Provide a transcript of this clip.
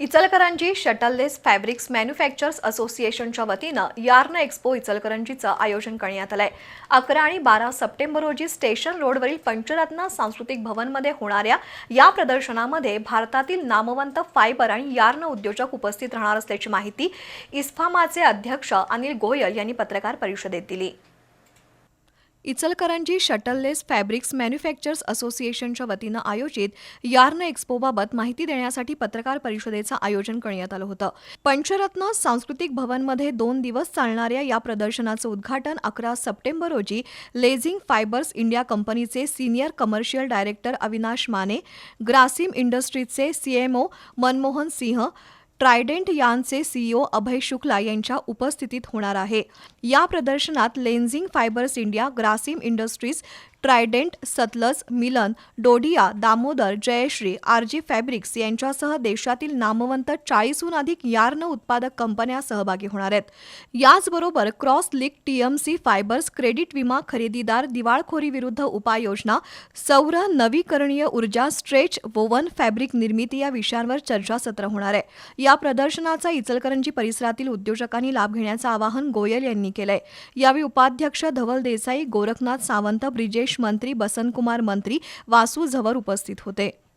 Ichalkaranji shuttleless fabrics manufactures असोसिएशनच्या वतीनं yarn expo इचलकरंजीचं आयोजन करण्यात आलंय. अकरा आणि बारा सप्टेंबर रोजी स्टेशन रोडवरील पंचरत्न सांस्कृतिक भवनमध्ये होणाऱ्या या प्रदर्शनामध्ये भारतातील नामवंत फायबर आणि यार्न उद्योजक उपस्थित राहणार असल्याची माहिती इस्फामाचे अध्यक्ष अनिल गोयल यांनी पत्रकार परिषदेत दिली. इचलकरंजी शटललेस फॅब्रिक्स मॅन्युफॅक्चर्स असोसिएशनच्या वतीनं आयोजित यार्न एक्स्पोबाबत माहिती देण्यासाठी पत्रकार परिषदेचं आयोजन करण्यात आलं होतं. पंचरत्न सांस्कृतिक भवनमध्ये दोन दिवस चालणाऱ्या या प्रदर्शनाचं उद्घाटन अकरा सप्टेंबर रोजी लेझिंग फायबर्स इंडिया कंपनीचे senior commercial director Avinash Mane Grasim इंडस्ट्रीजचे CMO Manmohan Singh Trident यांचे सीईओ अभय शुक्ला यांच्या उपस्थितीत होणार आहे. या प्रदर्शनात Lenzing fibres India Grasim industries Trident Sutlej Milan Dodia Damodar Jayshree RG fabrics यांच्यासह देशातील नामवंत चाळीसहून अधिक यार्न उत्पादक कंपन्या सहभागी होणार आहेत. याचबरोबर क्रॉस लिक टीएमसी फायबर्स क्रेडिट विमा खरेदीदार दिवाळखोरी विरुद्ध उपाययोजना सौर नवीकरणीय ऊर्जा स्ट्रेच वोवन फॅब्रिक निर्मिती या विषयांवर चर्चासत्र होणार आहे. या प्रदर्शनाचा इचलकरंजी परिसरातील उद्योजकांनी लाभ घेण्याचं आवाहन गोयल यांनी केलंय. यावेळी उपाध्यक्ष धवल देसाई गोरखनाथ सावंत ब्रिजेश मंत्री बसंतकुमार मंत्री वासू झवर उपस्थित होते.